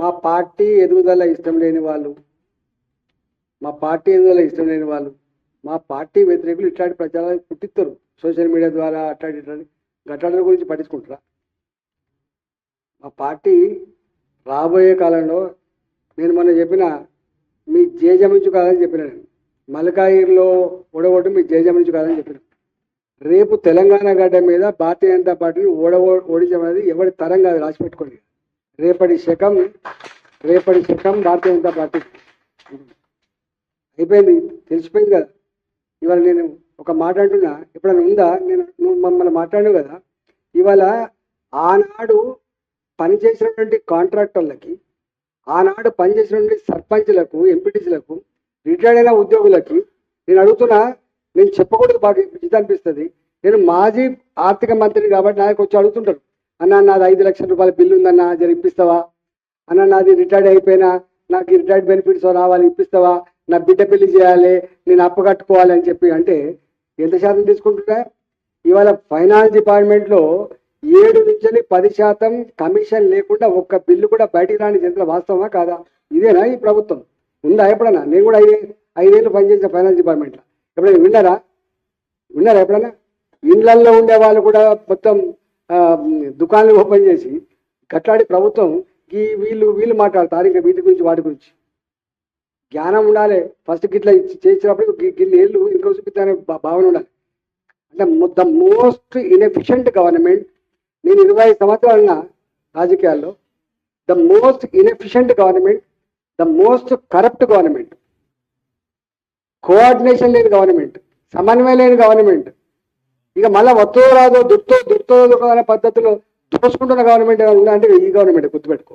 మా పార్టీ ఎదుగుదల ఇష్టం లేని వాళ్ళు. మా పార్టీ ఎదుగుదల ఇష్టం లేని వాళ్ళు. మా పార్టీ వ్యతిరేకులు ఇట్లాంటి ప్రచారాలు పుట్టిస్తారు సోషల్ మీడియా ద్వారా అట్లాంటి ఇట్లాంటి గట్లాల గురించి పట్టించుకుంటారా? మా పార్టీ రాబోయే కాలంలో నేను మొన్న చెప్పిన మీ జేజమించు కాదని చెప్పిన నేను. మలకాయిర్లో ఓడగొట్టు మీ జేజమించు కాదని చెప్పిన. రేపు తెలంగాణ గడ్డ మీద భారతీయ జనతా పార్టీని ఓడ ఓడించడం అనేది ఎవరి తరం కాదు. రాసిపెట్టుకోండి. రేపటి శకం రేపటి శకం భారతీయ జనతా పార్టీ. అయిపోయింది తెలిసిపోయింది కదా. ఇవాళ నేను ఒక మాట అంటున్నా. ఎప్పుడైనా ఉందా? నేను నువ్వు మమ్మల్ని మాట్లాడు కదా. ఇవాళ ఆనాడు పనిచేసినటువంటి కాంట్రాక్టర్లకి ఆనాడు పనిచేసినటువంటి సర్పంచ్లకు ఎంపీటీసీలకు రిటైర్డ్ అయిన ఉద్యోగులకి నేను అడుగుతున్నా నేను చెప్పకూడదు బాగా విజిత అనిపిస్తుంది. నేను మాజీ ఆర్థిక మంత్రిని కాబట్టి నాకు వచ్చి అడుగుతుంటారు. అన్న నాది ఐదు లక్షల రూపాయల బిల్లు ఉందన్న జర ఇప్పిస్తావా? అన్న నాది రిటైర్డ్ అయిపోయినా నాకు రిటైర్డ్ బెనిఫిట్స్ రావాలి ఇప్పిస్తావా? నా బిడ్డ పెళ్ళి చేయాలి నేను అప్పు కట్టుకోవాలి అని చెప్పి అంటే ఎంత శాతం తీసుకుంటున్నా? ఇవాళ ఫైనాన్స్ డిపార్ట్మెంట్లో ఏడు నుంచి పది శాతం కమిషన్ లేకుండా ఒక్క బిల్లు కూడా బయటికి రాని జంత్ర వాస్తవమా కాదా? ఇదేనా ఈ ప్రభుత్వం? ఉందా ఎప్పుడన్నా? నేను కూడా ఐదే ఐదేళ్ళు పనిచేసిన ఫైనాన్స్ డిపార్ట్మెంట్లో. ఎప్పుడైనా విన్నారా? విన్నారా ఎప్పుడన్నా? ఇండ్లల్లో ఉండే వాళ్ళు కూడా మొత్తం దుకాణాలు ఓపెన్ చేసి గట్లాడి ప్రభుత్వం ఈ వీళ్ళు వీళ్ళు మాట్లాడతారు ఇంకా వీటి గురించి వాటి గురించి. జ్ఞానం ఉండాలి. ఫస్ట్ గిట్లా ఇచ్చి చేసినప్పుడు గి- గిన్ని ఏళ్ళు ఇంకో చూపిస్తానే భావన ఉండాలి. అంటే ద మోస్ట్ ఇన్ఎఫిషియంట్ గవర్నమెంట్ నేను ఇరవై సంవత్సరాలున్న రాజకీయాల్లో. The most inefficient government the most corrupt government. Coordination లేని గవర్నమెంట్ సమన్వయం లేని గవర్నమెంట్. ఇక మళ్ళీ వత్తో రాదో దుర్తో దుర్తో అనే పద్ధతిలో దోసుకుంటున్న గవర్నమెంట్ అంటే ఈ గవర్నమెంట్ గుర్తుపెట్టుకో.